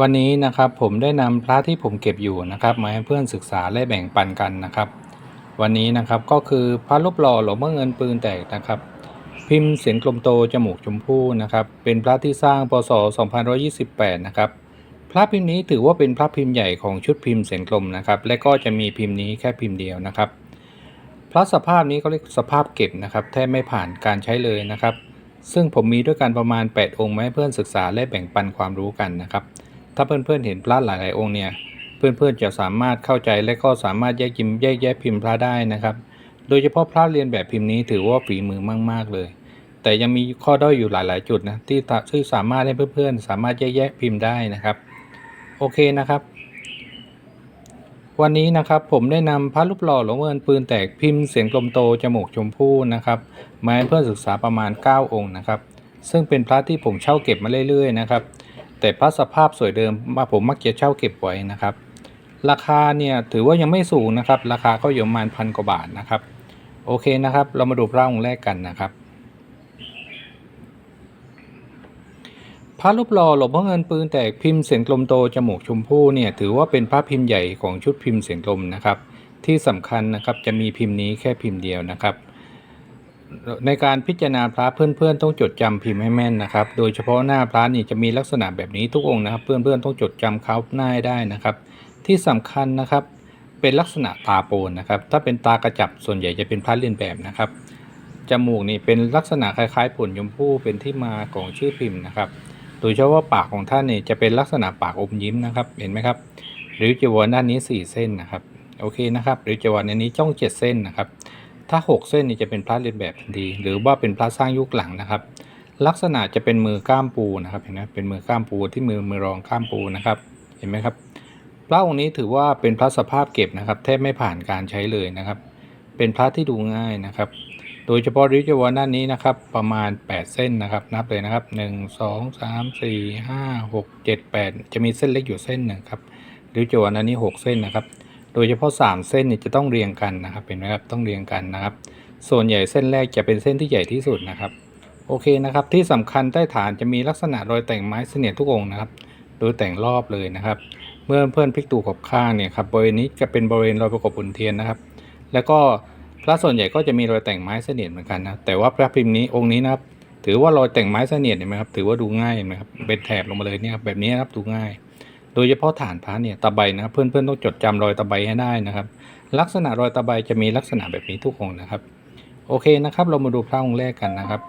วันนี้นะครับผมได้นำพระที่ผมเก็บอยู่นะครับมาให้เพื่อนศึกษาและแบ่งปันกันนะครับ วันนี้นะครับก็คือพระรูปหล่อหลวงพ่อเงินปืนแตกนะครับ พิมพ์เสียงกลมโตจมูกชมพู่นะครับเป็นพระที่สร้างพศ 2528 นะครับพระพิมพ์นี้ถือว่าเป็นพระพิมพ์ใหญ่ของชุดพิมพ์เสียงกลมนะครับ และก็จะมีพิมพ์นี้แค่พิมพ์เดียวนะครับ พระสภาพนี้ก็เรียกสภาพเก็บนะครับแทบไม่ผ่านการใช้เลยนะครับ ซึ่งผมมีด้วยกันประมาณ 8 องค์มาให้เพื่อนศึกษาและแบ่งปันความรู้กันนะครับ ถ้าเพื่อนๆเห็นพระหลายๆองค์เนี่ย เพื่อนๆจะสามารถเข้าใจและก็สามารถแยกยิมแยกแยะพิมพ์พระได้นะครับ โดยเฉพาะพระเรียนแบบพิมพ์นี้ถือว่าฝีมือมาก ๆเลย แต่ยังมีข้อด้อยอยู่หลาย ๆ จุดนะที่ที่สามารถให้เพื่อนๆ สามารถแยกแยะพิมพ์ได้นะครับ โอเคนะครับ วันนี้นะครับผมได้นำพระรูปหล่อหลวงพ่อเงินปืนแตกพิมพ์เสียงกลมโตจมูกชมพู่นะครับมาให้เพื่อนศึกษาประมาณ 9 องค์นะครับ ซึ่งเป็นพระที่ผมเช่าเก็บมาเรื่อยๆนะครับ แต่พระสภาพสวยเดิมมาผมมักจะเช่าเก็บไว้นะครับ ราคาเนี่ยถือว่ายังไม่สูงนะครับ ราคาก็อยู่ประมาณพันกว่าบาทนะครับ โอเคนะครับ เรามาดูพระองค์แรกกันนะครับ พระรูปหล่อหลวงพ่อเงินปืนแตกพิมพ์เสียงกลมโตจมูกชมพู่เนี่ยถือว่าเป็นพระพิมพ์ใหญ่ของชุดพิมพ์เสียงกลมนะครับ ที่สำคัญนะครับจะมีพิมพ์นี้แค่พิมพ์เดียวนะครับ ในการพิจารณาพระเพื่อนๆ ต้องจดจำพิมพ์ให้แม่นนะครับ โดยเฉพาะหน้าพระนี่จะมีลักษณะแบบนี้ทุกองค์นะครับ เพื่อนๆต้องจดจำเขาหน้าได้นะครับ ที่สำคัญนะครับ เป็นลักษณะตาโปนนะครับ ถ้าเป็นตากระจับส่วนใหญ่จะเป็นพระเลียนแบบนะครับจมูกนี่เป็นลักษณะคล้ายๆผลยมพู่เป็นที่มาของชื่อพิมพ์นะครับ โดยเฉพาะปากของท่านนี่จะเป็นลักษณะปากอมยิ้มนะครับ เห็นไหมครับ หรือจีวรด้านนี้ 4 เส้นนะครับ โอเคนะครับ หรือจีวรในนี้จ้อง 7 เส้นนะครับ ถ้า 6 เส้นนี่จะเป็นพระเรียนแบบทันทีหรือว่าเป็นพระสร้างยุคหลังนะครับ ลักษณะจะเป็นมือก้ามปูนะครับเห็นไหมเป็นมือก้ามปูที่มือมือรองก้ามปูนะครับ เห็นไหมครับ พระองค์นี้ถือว่าเป็นพระสภาพเก็บนะครับ แทบไม่ผ่านการใช้เลยนะครับ เป็นพระที่ดูง่ายนะครับ โดยเฉพาะริ้วจีวรด้านนี้นะครับ ประมาณ 8 เส้นนะครับ นับเลยนะครับ 1 2 3 4 5 6 7 8 จะมีเส้นเล็กอยู่เส้นหนึ่งครับริ้วจีวรด้านนี้ 6 เส้นนะครับ โดยเฉพาะ 3 เส้นนี่จะต้องเรียงกันนะครับเห็นไหมครับต้องเรียงกันนะครับ ส่วนใหญ่เส้นแรกจะเป็นเส้นที่ใหญ่ที่สุดนะครับโอเคนะครับที่สำคัญใต้ฐานจะมีลักษณะรอยแต่งไม้เสนียดทุกองค์นะครับโดยแต่งรอบเลยนะครับ เมื่อเพื่อนพลิกตูขอบข้างเนี่ยครับบริเวณนี้จะเป็นบริเวณรอยประกบบนเทียนนะครับ แล้วก็พระส่วนใหญ่ก็จะมีรอยแต่งไม้เสนียดเหมือนกันนะแต่ว่าพระพิมพ์นี้องค์นี้นะครับถือว่ารอยแต่งไม้เสนียดเห็นไหมครับถือว่าดูง่ายเห็นไหมครับเป็นแถบลงมาเลยเนี่ยแบบนี้นะครับดูง่าย โดยเฉพาะฐานพระเนี่ยตะไบนะครับเพื่อนๆต้องจดจำรอยตะไบให้ได้นะครับ ลักษณะรอยตะไบจะมีลักษณะแบบนี้ทุกองนะครับ โอเคนะครับ เรามาดูพระองค์แรกกันนะครับ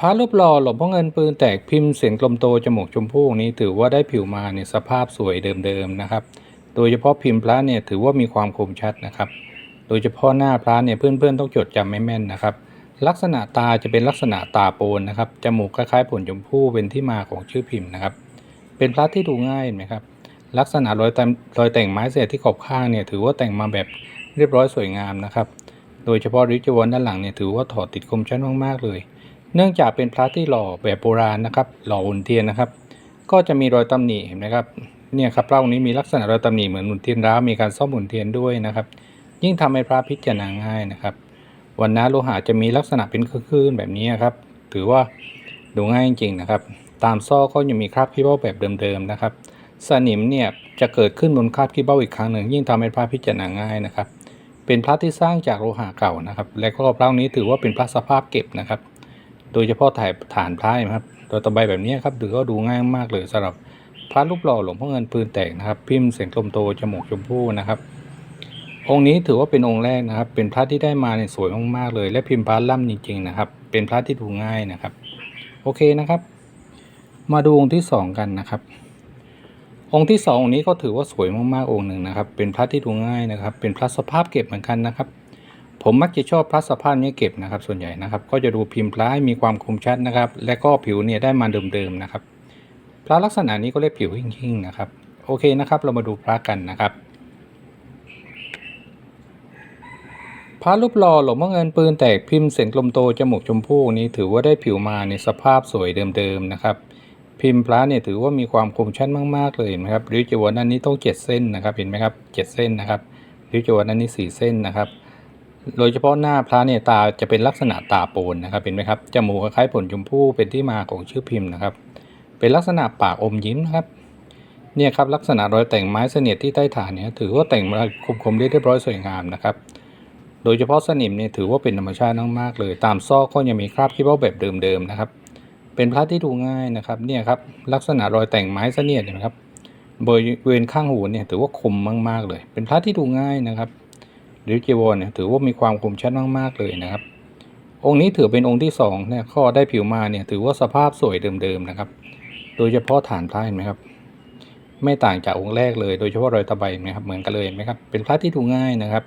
พระรูปหล่อหลวงพ่อเงินปืนแตกพิมพ์เสียงกลมโตจมูกชมพู่งนี้ถือว่าได้ผิวมาเนี่ยสภาพสวยเดิมๆนะครับ โดยเฉพาะพิมพ์พระเนี่ยถือว่ามีความคมชัดนะครับ โดยเฉพาะหน้าพระเนี่ยเพื่อนๆต้องจดจำไม่แม่นนะครับ ลักษณะตาจะเป็นลักษณะตาโปนนะครับ จมูกคล้ายๆผลชมพู่เป็นที่มาของชื่อพิมพ์นะครับ เป็นพระที่ดูง่ายไหมครับ ลักษณะรอยแต่งรอยแต่งไม้เศษที่ขอบข้างเนี่ยถือว่าแต่งมาแบบเรียบร้อยสวยงามนะครับ โดยเฉพาะริ้วจีวรด้านหลังเนี่ยถือว่าถอดติดคมชัดมากๆเลย เนื่องจากเป็นพระที่หล่อแบบโบราณนะครับ หล่ออุ่นเทียนนะครับ ก็จะมีรอยตำหนิเห็นไหมครับ เนี่ยครับพระองค์นี้มีลักษณะรอยตำหนิเหมือนหมุนเทียนร้าวมีการซ่อมหมุนเทียนด้วยนะครับ ยิ่งทำให้พระพิจารณาง่ายนะครับ วันนะโลหะจะมีลักษณะเป็นคลื่นๆแบบนี้ครับ ถือว่าดูง่ายจริงๆนะครับ ตามซอกก็ยังมีคราบขี้เบ้าแบบเดิมๆนะครับ สนิมเนี่ยจะเกิดขึ้นบนคราบขี้เบ้าอีกครั้งหนึ่ง ยิ่งทำให้พระพิจารณาง่ายนะครับ เป็นพระที่สร้างจากโลหะเก่านะครับ และก็พระนี้ถือว่าเป็นพระสภาพเก็บนะครับ โดยเฉพาะถ่ายฐานพระนะครับโดยตะไบแบบนี้ครับถือว่าดูง่ายมากเลยสำหรับพระรูปหล่อหลวงพ่อเงินปืนแตกนะครับ พิมพ์เสียงกลมโตจมูกชมพู่นะครับ องค์นี้ถือว่าเป็นองค์แรกนะครับ เป็นพระที่ได้มาเนี่ยสวยมากๆเลย และพิมพ์พระล่ำจริงๆนะครับ เป็นพระที่ดูง่ายนะครับ โอเคนะครับ มาดูองค์ที่สองกันนะครับ องค์ที่สององค์นี้ก็ถือว่าสวยมากๆองค์หนึ่งนะครับ เป็นพระที่ดูง่ายนะครับ เป็นพระสภาพเก็บเหมือนกันนะครับ ผมมักจะชอบพระสภาพนี้เก็บนะครับ ส่วนใหญ่นะครับ ก็จะดูพิมพ์พระให้มีความคมชัดนะครับ และก็ผิวเนี่ยได้มาเดิมๆนะครับ พระลักษณะนี้ก็เรียกผิวหิ่งๆนะครับ โอเคนะครับ เรามาดูพระกันนะครับ พระรูปหล่อหลวงพ่อเงินปืนแตกพิมพ์เสียงกลมโตจมูกชมพู่นี้ถือว่าได้ผิวมาในสภาพสวยเดิมๆนะครับ พิมพ์พระเนี่ยถือว่ามีความคมชัดมากๆเลยเห็นไหมครับริ้วจีวรด้านนี้ต้องเจ็ดเส้นนะครับเห็นไหมครับเจ็ดเส้นนะครับริ้วจีวรด้านนี้สี่เส้นนะครับ โดยเฉพาะหน้าพระเนี่ยตาจะเป็นลักษณะตาโปนนะครับเห็นไหมครับจมูกคล้ายผลชมพู่เป็นที่มาของชื่อพิมพ์นะครับ เป็นลักษณะปากอมยิ้มนะครับเนี่ยครับลักษณะรอยแต่งไม้เสนียดที่ใต้ฐานเนี่ยถือว่าแต่งมาคมๆเรียบร้อยสวยงามนะครับ โดยเฉพาะสนิมเนี่ยถือว่าเป็นธรรมชาติมากๆเลย ตามซอกก็ยังมีคราบขี้เบ้าแบบเดิมๆนะครับ เป็นพระที่ดูง่ายนะครับเนี่ยครับลักษณะรอยแต่งไม้เสนียดเห็นะครับบริเวณข้างหูเนี่ยถือว่าคมมากๆเลย เป็นพระที่ดูง่ายนะครับหรือจีวรเนี่ยถือว่ามีความคมชัดมากๆเลยนะครับ องค์นี้ถือเป็นองค์ที่สองเนี่ยข้อได้ผิวมาเนี่ยถือว่าสภาพสวยเดิมๆนะครับ โดยเฉพาะฐานพระเห็นไหมครับ ไม่ต่างจากองค์แรกเลย โดยเฉพาะรอยตะไบเห็นไหมครับเหมือนกันเลยเห็นไหมครับเป็นพระที่ดูง่ายนะครับ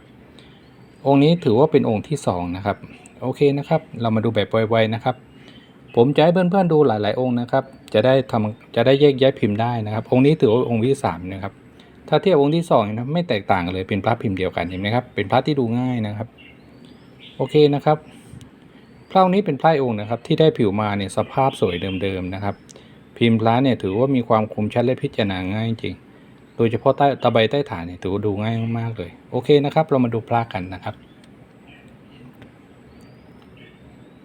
องค์นี้ถือว่าเป็นองค์ที่สองนะครับโอเคนะครับ เรามาดูแบบไวๆนะครับ ผมจะให้เพื่อนๆดูหลายๆองค์นะครับ จะได้ทำจะได้แยกแยะพิมพ์ได้นะครับ องค์นี้ถือว่าองค์ที่สามนะครับถ้าเทียบองค์ที่สองนะไม่แตกต่างเลยเป็นพระพิมพ์เดียวกันเห็นไหมครับเป็นพระที่ดูง่ายนะครับ โอเคนะครับพระองค์นี้เป็นพระองค์นะครับ ที่ได้ผิวมาเนี่ยสภาพสวยเดิมๆนะครับ พิมพ์พระเนี่ยถือว่ามีความคมชัดและพิจารณาง่ายจริง โดยเฉพาะใต้ตะไบใต้ฐานเนี่ยถือว่าดูง่ายมากๆเลย โอเคนะครับ เรามาดูพระกันนะครับ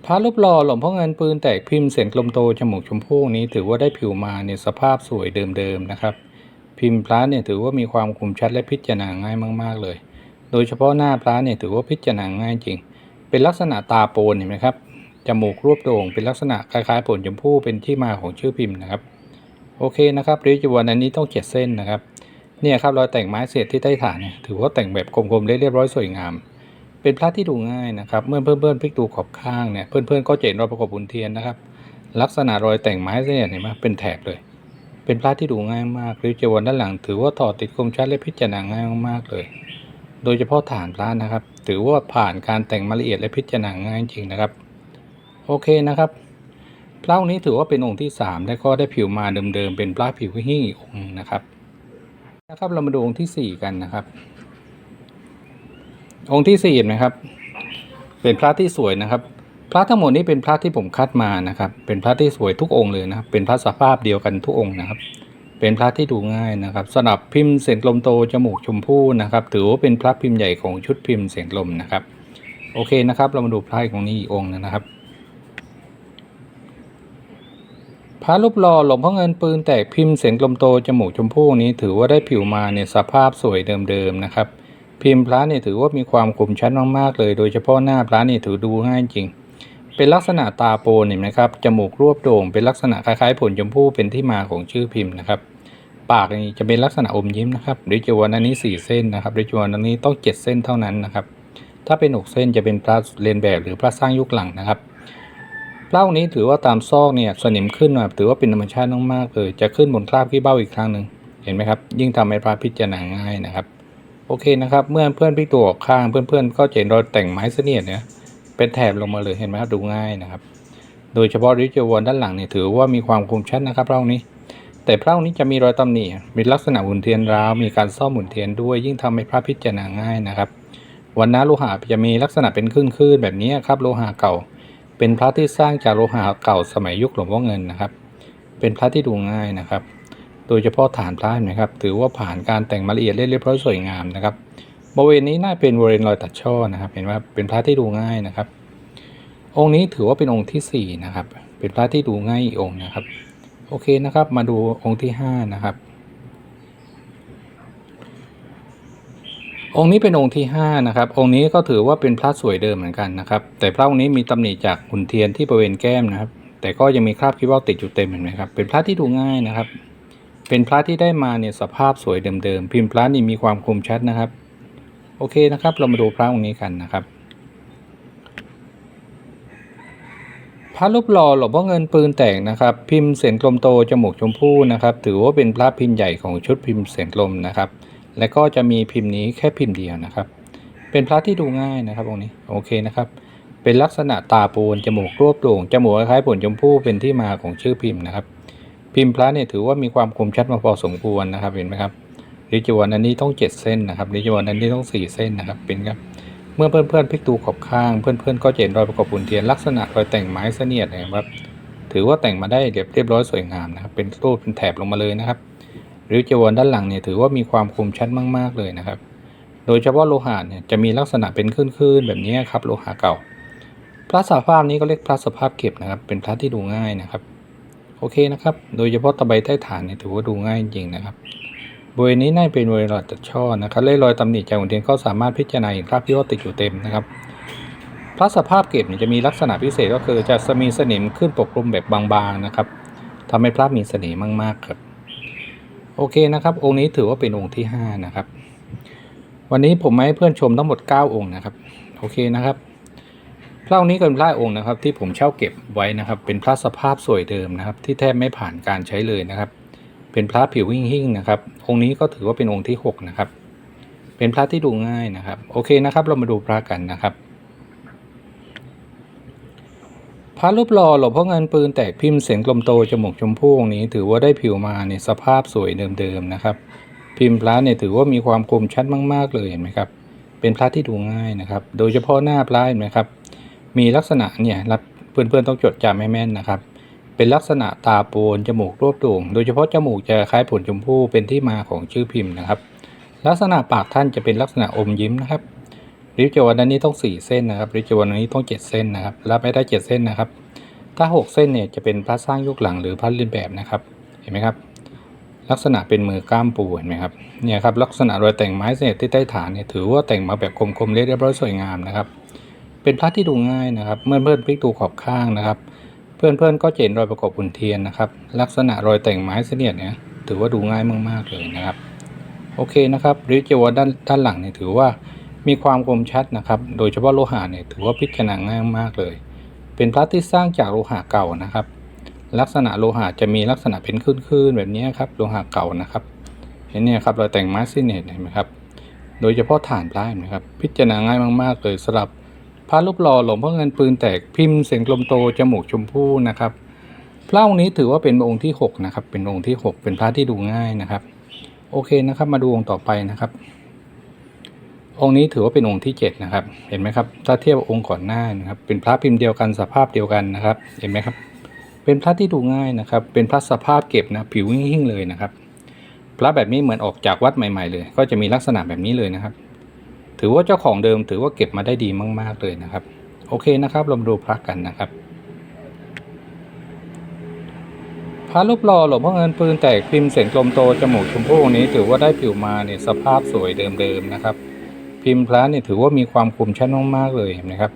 พระรูปหล่อหลวงพ่อเงินปืนแตกพิมพ์เสียงกลมโตจมูกชมพู่นี้ถือว่าได้ผิวมาในยสภาพสวยเดิมๆนะครับ พิมพ์พระเนี่ยถือว่ามีความคมชัดและพิจารณาง่ายมากๆเลย โดยเฉพาะหน้าพระเนี่ยถือว่าพิจารณาง่ายจริง เป็นลักษณะตาโปนเห็นไหมครับจมูกรวบโด่งเป็นลักษณะคล้ายๆผลชมพู่เป็นที่มาของชื่อพิมพ์นะครับ โอเคนะครับริจวันอันนี้ต้องเจ็ดเส้นนะครับ เนี่ยครับรอยแต่งไม้เศษที่ใต้ฐานเนี่ยถือว่าแต่งแบบคมๆเรียบร้อยสวยงาม เป็นพระที่ดูง่ายนะครับ เมื่อเพื่อนๆพลิกดูขอบข้างเนี่ยเพื่อนๆก็เห็นรอยประกอบบุญเทียนนะครับ ลักษณะรอยแต่งไม้เนี่ยเห็นไหมเป็นแถบเลย เป็นพระที่ดูง่ายมากริจวันด้านหลัง ถือว่าถอดติดคมชัดและพิจารณาง่ายมากๆเลย โดยเฉพาะฐานพระนะครับ ถือว่าผ่านการแต่งมาละเอียดและพิจารณาง่ายจริงนะครับ โอเคนะครับพระองค์นี้ถือว่าเป็นองค์ที่สามและก็ได้ผิวมาเดิมๆเป็นพระผิวหิ้งอีกองค์นะครับ นะครับเรามาดูองค์ที่สี่กันนะครับ องค์ที่สี่เห็นไหมครับ เป็นพระที่สวยนะครับ พระทั้งหมดนี้เป็นพระที่ผมคัดมานะครับ เป็นพระที่สวยทุกองค์เลยนะครับ เป็นพระสภาพเดียวกันทุกองค์นะครับ เป็นพระที่ดูง่ายนะครับสำหรับพิมพ์เสียงลมโตจมูกชมพู่นะครับ ถือว่าเป็นพระพิมพ์ใหญ่ของชุดพิมพ์เสียงลมนะครับ โอเคนะครับ เรามาดูพระของนี้อีกองค์นะครับ พระรูปหล่อหลวงพ่อเงินปืนแตกพิมพ์เสียงกลมโตจมูกชมพู่นี้ถือว่าได้ผิวมาในยสภาพสวยเดิมๆนะครับ พิมพ์พระเนี่ยถือว่ามีความคมชัดมากๆเลย โดยเฉพาะหน้าพระนี่ถือดูง่ายจริง เป็นลักษณะตาโปนเห็นไหมครับจมูกรวบโด่งเป็นลักษณะคล้ายๆผลชมพู่เป็นที่มาของชื่อพิมพ์นะครับปากนี่จะเป็นลักษณะอมยิ้มนะครับริจวนอันนี้สี่เส้นนะครับริจวนอันนี้ต้องเจ็ดเส้นเท่านั้นนะครับถ้าเป็นหกเส้นจะเป็นพระเรียนแบบหรือพระสร้างยุคหลังนะครับ เล่านี้ถือว่าตามซอกเนี่ยสนิมขึ้นมาถือว่าเป็นธรรมชาติมากๆเลยจะขึ้นบนคราบขี้เบ้าอีกครั้งหนึ่งเห็นไหมครับ ยิ่งทำให้พระพิจารณาง่ายนะครับ โอเคนะครับ เมื่อเพื่อนพลิกตัวออกข้างเพื่อนๆก็จะเห็นรอยแต่งไม้เสนียดเนี่ยเป็นแถบลงมาเลยเห็นไหมครับดูง่ายนะครับ โดยเฉพาะริจวรด้านหลังเนี่ยถือว่ามีความคมชัดนะครับเล่านี้ แต่พระองค์นี้จะมีรอยตำหนิมีลักษณะหมุนเทียนร้าวมีการซ่อมหมุนเทียนด้วย ยิ่งทำให้พระพิจารณาง่ายนะครับวันนะโลหะจะมีลักษณะเป็นคลื่นๆแบบนี้ครับโลหะเก่า เป็นพระที่สร้างจากโลหะเก่าสมัยยุคหลวงพ่อเงินนะครับ เป็นพระที่ดูง่ายนะครับ โดยเฉพาะฐานพระนะครับ ถือว่าผ่านการแต่งมาละเอียดเรียบร้อยสวยงามนะครับบริเวณนี้น่าเป็นบริเวณรอยตัดช่อนะครับ เห็นว่าเป็นพระที่ดูง่ายนะครับ องค์นี้ถือว่าเป็นองค์ที่สี่นะครับ เป็นพระที่ดูง่ายอีกองค์นะครับ โอเคนะครับ มาดูองค์ที่ห้านะครับ องค์นี้เป็นองค์ที่ห้านะครับองค์นี้ก็ถือว่าเป็นพระสวยเดิมเหมือนกันนะครับ แต่พระองค์นี้มีตำหนิจากหุ่นเทียนที่บริเวณแก้มนะครับ แต่ก็ยังมีคราบขี้เบ้าติดอยู่เต็มเห็นไหมครับเป็นพระที่ดูง่ายนะครับ เป็นพระที่ได้มาเนี่ยสภาพสวยเดิมๆพิมพ์พระนี่มีความคมชัดนะครับ โอเคนะครับ เรามาดูพระองค์นี้กันนะครับพระรูปหล่อหลวงพ่อเงินปืนแตกนะครับ พิมพ์เสียงกลมโตจมูกชมพู่นะครับ ถือว่าเป็นพระพิมพ์ใหญ่ของชุดพิมพ์เสียงกลมนะครับ และก็จะมีพิมพ์นี้แค่พิมพ์เดียวนะครับ เป็นพระที่ดูง่ายนะครับองค์นี้โอเคนะครับ เป็นลักษณะตาปูนจมูกรวบโด่งจมูกคล้ายผลชมพู่เป็นที่มาของชื่อพิมพ์นะครับ พิมพ์พระเนี่ยถือว่ามีความคมชัดมาพอสมควรนะครับเห็นไหมครับริจวนอันนี้ต้องเจ็ดเส้นนะครับริจวนอันนี้ต้องสี่เส้นนะครับเป็นครับเมื่อเพื่อนๆพลิกดูขอบข้างเพื่อนๆก็เห็นรอยประกอบหุ่นเทียนลักษณะรอยแต่งไม้เสนียดนะครับถือว่าแต่งมาได้เรียบเรียบร้อยสวยงามนะครับ เป็นรูปเป็นแถบลงมาเลยนะครับ รือจีวรด้านหลังเนี่ยถือว่ามีความคมชัดมาก ๆ เลยนะครับ โดยเฉพาะโลหะเนี่ยจะมีลักษณะเป็นคลื่นๆแบบนี้ครับโลหะเก่า พระสภาพนี้ก็เรียกพระสภาพเก็บนะครับ เป็นพระที่ดูง่ายนะครับ โอเคนะครับ โดยเฉพาะตะไบใต้ฐานเนี่ยถือว่าดูง่ายจริงนะครับบริเวณนี้น่าจะเป็นบริเวณหลอดจัดช่อนะครับและรอยตำหนิจากหัวเทียนก็สามารถพิจารณาเห็นคราบที่ว่าติดอยู่เต็มนะครับพระสภาพเก็บเนี่ยจะมีลักษณะพิเศษก็คือจะมีสนิมขึ้นปกคลุมแบบบางๆนะครับทำให้พระมีเสน่ห์มากๆครับ โอเคนะครับ องค์นี้ถือว่าเป็นองค์ที่ห้านะครับ วันนี้ผมมาให้เพื่อนชมทั้งหมด 9 องค์นะครับ โอเคนะครับพระองค์นี้เป็นพระองค์นะครับ ที่ผมเช่าเก็บไว้นะครับ เป็นพระสภาพสวยเดิมนะครับ ที่แทบไม่ผ่านการใช้เลยนะครับ เป็นพระผิวหิ่งหิ่งๆนะครับ องค์นี้ก็ถือว่าเป็นองค์ที่ 6 นะครับ เป็นพระที่ดูง่ายนะครับ โอเคนะครับ เรามาดูพระกันนะครับ พระรูปหล่อหลวงพ่อเงินปืนแตกพิมพ์เสียงกลมโตจมูกชมพู่องค์นี้ ถือว่าได้ผิวมาในสภาพสวยเดิมๆนะครับ พิมพ์พระเนี่ยถือว่ามีความคมชัดมาก ๆ เลยเห็นไหมครับ เป็นพระที่ดูง่ายนะครับ โดยเฉพาะหน้าพระเห็นไหมครับ มีลักษณะเนี่ยรับเพื่อนๆต้องจดจำให้แม่นนะครับ เป็นลักษณะตาโปนจมูกรวบโด่งโดยเฉพาะจมูกจะคล้ายผลชมพู่เป็นที่มาของชื่อพิมพ์นะครับ ลักษณะปากท่านจะเป็นลักษณะอมยิ้มนะครับ ริ้วจวันนั้นนี้ต้อง 4 เส้นนะครับริ้วจวันนี้ต้อง 7 เส้นนะครับรับไม่ได้ 7 เส้นนะครับ ถ้า 6 เส้นเนี่ยจะเป็นพระสร้างยุคหลังหรือพระเลียนแบบนะครับ เห็นไหมครับ ลักษณะเป็นมือกล้ามปูเห็นไหมครับเนี่ยครับลักษณะรอยแต่งไม้เศษที่ใต้ฐานเนี่ยถือว่าแต่งมาแบบคมๆเรียบร้อยสวยงามนะครับ เป็นพระที่ดูง่ายนะครับเมื่อเพื่อนพลิกดูขอบข้างนะครับ เพื่อนๆก็เห็นรอยประกอบหุ่นเทียนนะครับลักษณะรอยแต่งไม้เสนียดเนี่ยถือว่าดูง่ายมากๆเลยนะครับโอเคนะครับริจวด้านด้านหลังเนี่ยถือว่า มีความคมชัดนะครับ โดยเฉพาะโลหะเนี่ยถือว่าพิจารณาง่ายมากเลย เป็นพระที่สร้างจากโลหะเก่านะครับ ลักษณะโลหะจะมีลักษณะเป็นคลื่นๆแบบนี้ครับโลหะเก่านะครับเห็นเนี่ยครับเรอยแต่งไม้ซิเนตเห็นไหมครับ โดยเฉพาะฐานพระเห็นไหมครับ พิจารณาง่ายมากๆเลยสำหรับพระรูปหล่อหลวงพ่อเงินปืนแตกพิมพ์เสียงกลมโตจมูกชมพู่นะครับพระองค์นี้ถือว่าเป็นองค์ที่หกนะครับเป็นองค์ที่หกเป็นพระที่ดูง่ายนะครับ โอเคนะครับ มาดูองค์ต่อไปนะครับ องค์นี้ถือว่าเป็นองค์ที่เจ็ดนะครับ เห็นไหมครับ ถ้าเทียบองค์ก่อนหน้านะครับ เป็นพระพิมพ์เดียวกันสภาพเดียวกันนะครับ เห็นไหมครับ เป็นพระที่ดูง่ายนะครับ เป็นพระสภาพเก็บนะ ผิวหิ่งเลยนะครับ พระแบบนี้เหมือนออกจากวัดใหม่ ๆ เลย ก็จะมีลักษณะแบบนี้เลยนะครับ ถือว่าเจ้าของเดิมถือว่าเก็บมาได้ดีมาก ๆ เลยนะครับ โอเคนะครับ เรามาดูพระกันนะครับพระรูปหล่อหลวงพ่อเงินปืนแตกพิมพ์เสียงกลมโตจมูกชมพู่องค์นี้ถือว่าได้ผิวมาเนี่ยสภาพสวยเดิมๆนะครับ พิมพ์พระเนี่ยถือว่ามีความคมชัดมากๆเลยนะครับ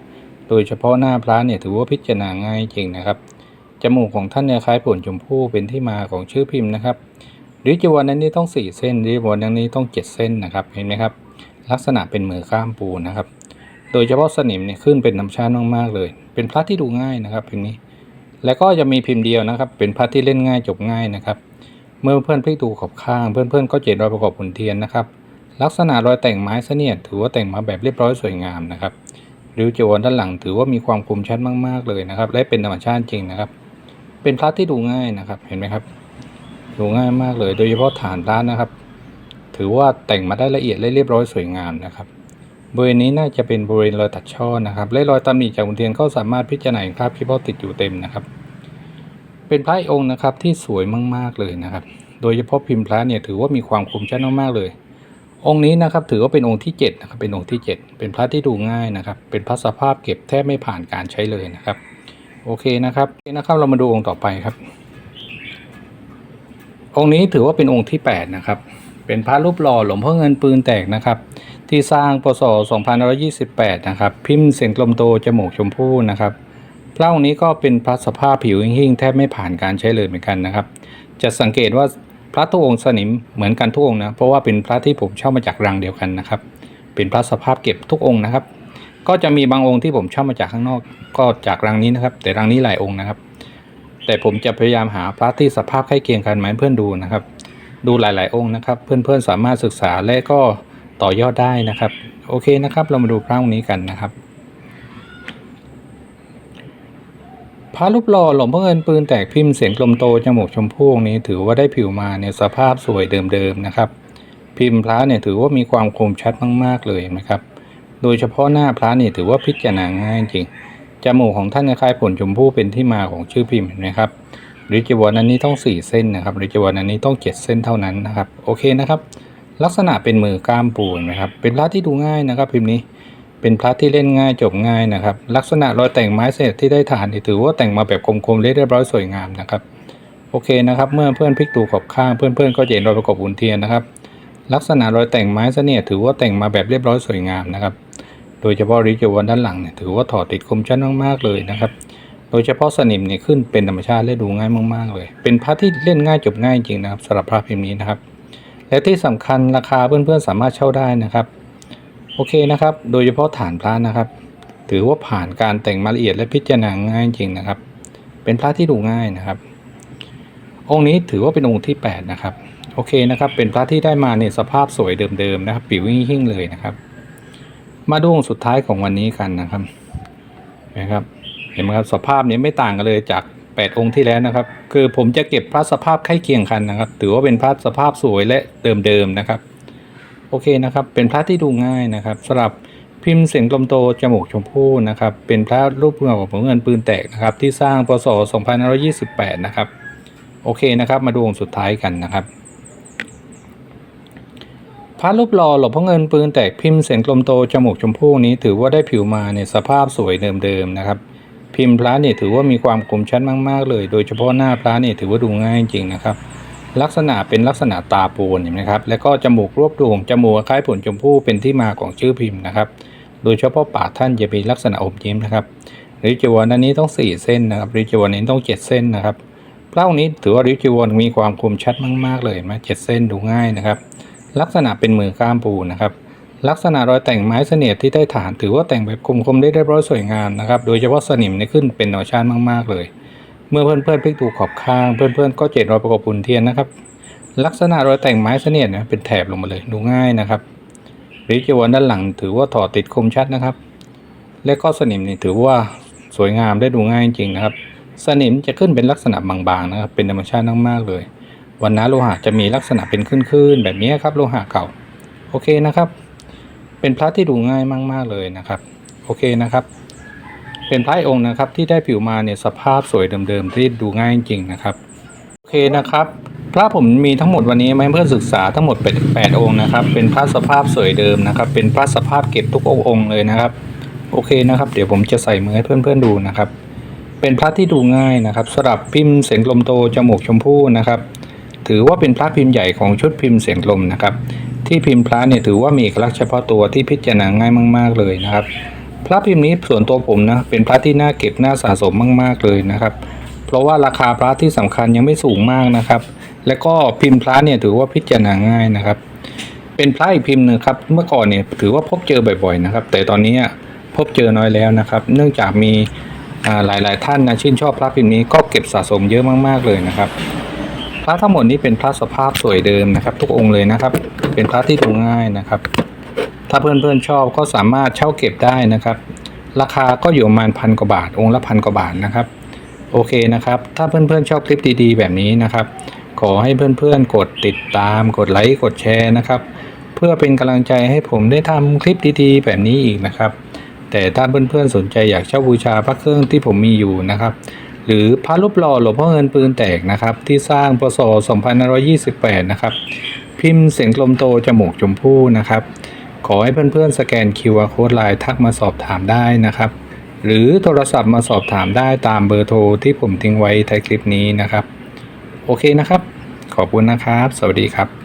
โดยเฉพาะหน้าพระเนี่ยถือว่าพิจารณาง่ายจริงนะครับ จมูกของท่านเนี่ยคล้ายผลชมพู่เป็นที่มาของชื่อพิมพ์นะครับริจวันนั้นนี่ต้อง 4 เส้นริจวันนั้นนี้ต้อง 7 เส้นนะครับ เห็นไหมครับ ลักษณะเป็นมือข้ามปูนะครับ โดยเฉพาะสนิมเนี่ยขึ้นเป็นน้ำชาติมากๆเลย เป็นพระที่ดูง่ายนะครับพิมพ์นี้ แล้วก็จะมีพิมพ์เดียวนะครับ เป็นพระที่เล่นง่ายจบง่ายนะครับ เมื่อเพื่อนพลิกดูขอบข้าง เพื่อนๆก็เจนรอยประกอบหุ่นเทียนนะครับ ลักษณะรอยแต่งไม้เสนียดถือว่าแต่งมาแบบเรียบร้อยสวยงามนะครับริ้วจวนด้านหลังถือว่ามีความคมชัดมาก ๆ เลยนะครับ และเป็นธรรมชาติจริงนะครับ เป็นพระที่ดูง่ายนะครับเห็นไหมครับดูง่ายมากเลย โดยเฉพาะฐานพระนนะครับ ถือว่าแต่งมาได้ละเอียดและเรียบร้อยสวยงามนะครับบริเวณนี้น่าจะเป็นบริเวณรอยตัดช่อนะครับ และรอยตำหนิจากหุ่นเทียนก็สามารถพิจารณาคราบขี้เบ้าติดอยู่เต็มนะครับ เป็นพระองค์นะครับที่สวยมากๆเลยนะครับ โดยเฉพาะพิมพ์พระเนี่ยถือว่ามีความคมชัดมากๆเลย องค์นี้นะครับถือว่าเป็นองค์ที่7นะครับเป็นองค์ที่ 7 เป็นพระที่ดูง่ายนะครับ เป็นพระสภาพเก็บแทบไม่ผ่านการใช้เลยนะครับ โอเคนะครับโอเคนะครับเรามาดูองค์ต่อไปครับ องค์นี้ถือว่าเป็นองค์ที่ 8 นะครับ เป็นพระรูปหล่อหลวงพ่อเงินปืนแตกนะครับ ที่สร้างปศ2528 นะครับ พิมพ์เสียงกลมโตจมูกชมพู่นะครับพระองค์นี้ก็เป็นพระสภาพผิวหิ่งแทบไม่ผ่านการใช้เลยเหมือนกันนะครับ จะสังเกตว่า พระทุกองค์สนิมเหมือนกันทุกองค์นะเพราะว่าเป็นพระที่ผมเช่ามาจากรังเดียวกันนะครับ เป็นพระสภาพเก็บทุกองค์นะครับ ก็จะมีบางองค์ที่ผมเช่ามาจากข้างนอก ก็จากรังนี้นะครับ แต่รังนี้หลายองค์นะครับ แต่ผมจะพยายามหาพระที่สภาพใกล้เคียงกันมาให้เพื่อนดูนะครับ ดูหลาย ๆ องค์นะครับ เพื่อนๆสามารถศึกษาและก็ต่อยอดได้นะครับ โอเคนะครับ เรามาดูพระองค์นี้กันนะครับ พ ระรูปหล่อหลวงพ่อเงินปืนแตกพิมพ์เสียงกลมโตจมูกชมพูนี้ ถือว่าได้ผิวมาในสภาพสวยเดิมๆนะครับ พิมพ์พระเนี่ยถือว่ามีความคมชัดมากๆเลยนะครับ โดยเฉพาะหน้าพระนี่ถือว่าพิจารณาง่ายจริงจมูกของท่านคล้ายผลชมพูเป็นที่มาของชื่อพิมพ์เห็นไหมครับริจวรอันนี้ต้อง 4 เส้นนะครับริจวรอันนี้ต้อง 7 เส้นเท่านั้นนะครับโอเคนะครับ ลักษณะเป็นมือกล้ามปูนนะครับเป็นพระที่ดูง่ายนะครับ พิมพ์นี้ เป็นพระที่เล่นง่ายจบง่ายนะครับ ลักษณะรอยแต่งไม้เศษที่ได้ฐานนี่ถือว่าแต่งมาแบบคมๆเรียบร้อยสวยงามนะครับโอเคนะครับ เมื่อเพื่อนพลิกตูขอบข้างเพื่อนๆก็จะเห็นรอยประกอบอุ่นเทียนนะครับ ลักษณะรอยแต่งไม้เสนียดถือว่าแต่งมาแบบเรียบร้อยสวยงามนะครับ โดยเฉพาะริจวันด้านหลังเนี่ยถือว่าถอดติดคมชัดมากๆเลยนะครับ โดยเฉพาะสนิมเนี่ยขึ้นเป็นธรรมชาติและดูง่ายมากๆเลย เป็นพระที่เล่นง่ายจบง่ายจริงนะครับสำหรับพระพิมพ์นี้นะครับ และที่สำคัญราคาเพื่อนๆสามารถเช่าได้นะครับ โอเคนะครับ โดยเฉพาะฐานพระนะครับ ถือว่าผ่านการแต่งมาละเอียดและพิจารณาง่ายจริงนะครับ เป็นพระที่ดูง่ายนะครับ องค์นี้ถือว่าเป็นองค์ที่ 8 นะครับ โอเคนะครับ เป็นพระที่ได้มาเนี่ยสภาพสวยเดิมๆนะครับ ปิวหิ่งๆเลยนะครับ มาดูองค์สุดท้ายของวันนี้กันนะครับนะครับเห็นไหมครับสภาพนี้ไม่ต่างกันเลยจาก8 องค์ที่แล้วนะครับ คือผมจะเก็บพระสภาพใกล้เคียงกันนะครับ ถือว่าเป็นพระสภาพสวยและเดิมๆนะครับ โอเคนะครับ เป็นพระที่ดูง่ายนะครับสำหรับพิมพ์เสียงกลมโตจมูกชมพู่นะครับ เป็นพระรูปเงาของเงินปืนแตกนะครับ ที่สร้างพศ2528 นะครับ โอเคนะครับ มาดูองค์สุดท้ายกันนะครับ พระรูปหล่อหลวงพ่อเงินปืนแตกพิมพ์เสียงกลมโตจมูกชมพู่นี้ถือว่าได้ผิวมาในสภาพสวยเดิมๆนะครับ พิมพ์พระเนี่ยถือว่ามีความคมชัดมากๆเลย โดยเฉพาะหน้าพระเนี่ยถือว่าดูง่ายจริงๆนะครับ ลักษณะเป็นลักษณะตาปูนเห็นไหมครับ แล้วก็จมูกรวบรวงจมูกคล้ายผลชมพู่เป็นที่มาของชื่อพิมพ์นะครับ โดยเฉพาะปากท่านจะมีลักษณะอมยิ้มนะครับริจวรอันนี้ต้อง 4 เส้นนะครับริจวรนี้ต้อง 7 เส้นนะครับพระองค์นี้ถือว่าริจวรมีความคมชัดมากๆเลยนไหมเจ็ดเส้นดูง่ายนะครับ ลักษณะเป็นมือก้ามปูนะครับ ลักษณะรอยแต่งไม้เสนียดที่ได้ฐาน ถือว่าแต่งแบบคมๆได้เรียบร้อยสวยงามนะครับ โดยเฉพาะสนิมนี่ขึ้นเป็นธรรมชาติมากๆเลย เมื่อเพื่อนๆพลิกดูขอบข้างเพื่อนๆก็เจ็ดรอยประกอบปุ่นเทียนนะครับ ลักษณะรอยแต่งไม้เสนียดเนี่ยเป็นแถบลงมาเลยดูง่ายนะครับริจวรด้านหลังถือว่าถอดติดคมชัดนะครับ และก็สนิมนี่ถือว่าสวยงามได้ดูง่ายจริงๆนะครับ สนิมจะขึ้นเป็นลักษณะบางๆนะครับ เป็นธรรมชาติมากๆเลย วันนะโลหะจะมีลักษณะเป็นคลื่นๆแบบนี้ครับโลหะเก่า โอเคนะครับ เป็นพระที่ดูง่ายมาก ๆเลยนะครับ โอเคนะครับ เป็นพระองค์นะครับที่ได้ผิวมาเนี่ยสภาพสวยเดิมๆที่ดูง่ายจริงนะครับโอเคนะครับพระผมมีทั้งหมดวันนี้มาให้เพื่อนศึกษาทั้งหมดเป็นแปดองค์นะครับเป็นพระสภาพสวยเดิมนะครับ เป็นพระสภาพเก็บทุกองค์เลยนะครับ โอเคนะครับ เดี๋ยวผมจะใส่มือให้เพื่อนๆดูนะครับ เป็นพระที่ดูง่ายนะครับสำหรับพิมพ์เสียงลมโตจมูกชมพู่นะครับ ถือว่าเป็นพระพิมพ์ใหญ่ของชุดพิมพ์เสียงลมนะครับ ที่พิมพ์พระเนี่ยถือว่ามีเอกลักษณ์เฉพาะตัวที่พิจารณาง่ายมาก ๆเลยนะครับ พระพิมพ์นี้ส่วนตัวผมนะเป็นพระที่น่าเก็บน่าสะสมมากๆเลยนะครับ เพราะว่าราคาพระที่สำคัญยังไม่สูงมากนะครับ และก็พิมพ์พระเนี่ยถือว่าพิจารณาง่ายนะครับ เป็นพระอีกพิมพ์หนึ่งครับเมื่อก่อนเนี่ยถือว่าพบเจอบ่อยๆนะครับ แต่ตอนนี้พบเจอน้อยแล้วนะครับ เนื่องจากมีอ่าหลายๆ ท่านนะชื่นชอบพระพิมพ์นี้ก็เก็บสะสมเยอะมากๆเลยนะครับ พระทั้งหมดนี้เป็นพระสภาพสวยเดิมนะครับ ทุกองค์เลยนะครับ เป็นพระที่ดูง่ายนะครับ ถ้าเพื่อนๆชอบก็สามารถเช่าเก็บได้นะครับ ราคาก็อยู่ประมาณพันกว่าบาท องค์ละพันกว่าบาทนะครับ โอเคนะครับ ถ้าเพื่อนๆชอบคลิปดีๆ แบบนี้นะครับ ขอให้เพื่อนๆกดติดตาม กดไลค์ กดแชร์นะครับ เพื่อเป็นกำลังใจให้ผมได้ทำคลิปดีๆ แบบนี้อีกนะครับ แต่ถ้าเพื่อนๆสนใจอยากเช่าบูชาพระเครื่องที่ผมมีอยู่นะครับหรือพระรูปหล่อหลวงพ่อเงินปืนแตกนะครับ ที่สร้างพศ2528 นะครับ พิมพ์เสียงกลมโตจมูกชมพู่นะครับ ขอให้เพื่อนๆสแกน QR Code ไลน์ทักมาสอบถามได้นะครับ หรือโทรศัพท์มาสอบถามได้ตามเบอร์โทรที่ผมทิ้งไว้ท้ายคลิปนี้นะครับ โอเคนะครับ ขอบคุณนะครับ สวัสดีครับ